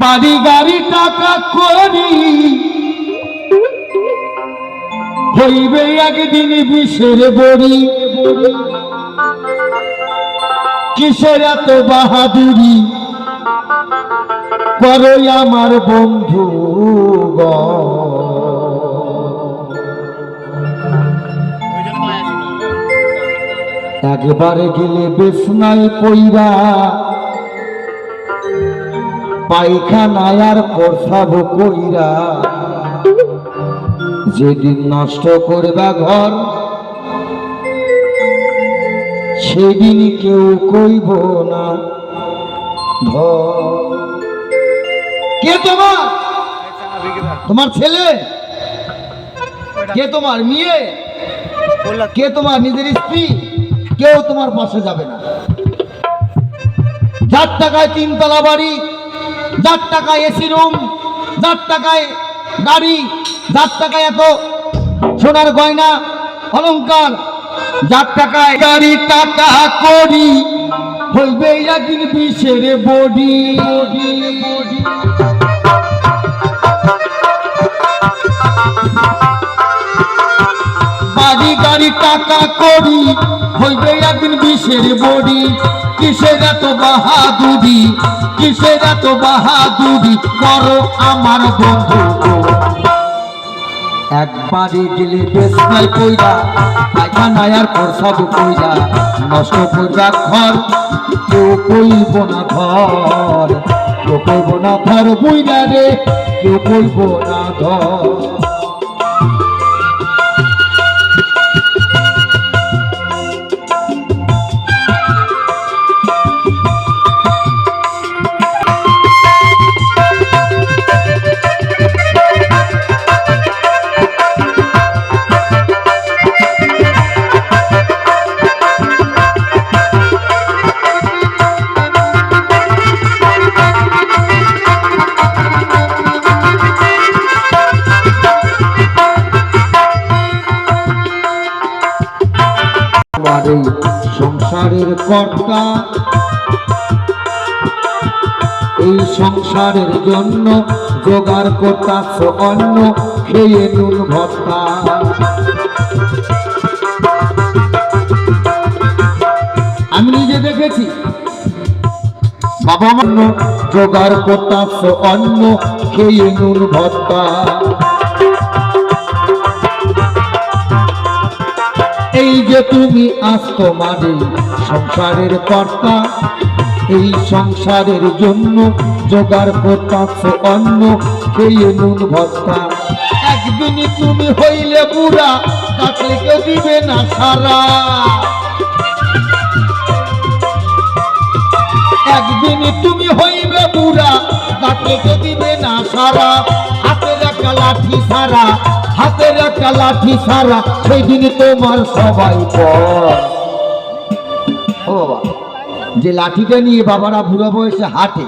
বাড়ি গাড়ি টাকা করি হইবে একদিন বিষের বড়ি। কিসের এত বাহাদুরি? করই আমার বন্ধু একবারে গেলে বেসনায় পইরা। পায়খানায় আর প্রসাব কইরা। যেদিন নষ্ট করবা ঘর, সেদিন কেউ কইব না কে তোমার? তোমার ছেলে? কে তোমার মেয়ে? কে তোমার নিজের স্ত্রী? কেউ তোমার পাশে যাবে না। যার টাকায় তিনতলা বাড়ি যার টাকায় এসি রুম যার টাকায় গাড়ি, যার টাকায় এত সোনার গয়না, অলংকার, যার টাকায় গাড়ি, টাকা করি হইবে একদিন বিষের বডি। বডি, গাড়ি, টাকা করি হইবে একদিন বিষের বডি। কিসের এত বাহাদুরি? কিসের এত বাহাদুরি? করো আমার বন্ধু একবারে গেলে বেশ নাই কইরা পায়খানায় আর প্রসাব কইরা, নষ্ট করবা ঘর, কেউ কইব না ঘর, কেউ কইব না ঘর বইরা রে, কেউ কইব না ঘর। আমার সংসারের কর্তা। এই সংসারের জন্য জোগাড় করতাছ অন্য খেয়ে নুন ভর্তা। আমি নিজে দেখেছি বাবা অন্য জোগাড় করতাছ অন্য খেয়ে নুন ভর্তা। এই যে তুমি আজ এই সংসারের কর্তা, এই সংসারের জন্য জোগাড় করতাছ অন্য খেয়ে নুন ভত্তা একদিন তুমি হইলে বুড়া তাকে কেউ দিবে না সারা। একদিন তুমি হইবে বুড়া তাকে কেউ দিবে না সারা। হাতের একটা লাঠি সারা হাতের একটা লাঠি সারা সেই দিন তোমার সবাই ও বাবা, যে লাঠিটা নিয়ে বাবারা বুড়ো বয়সে হাঁটে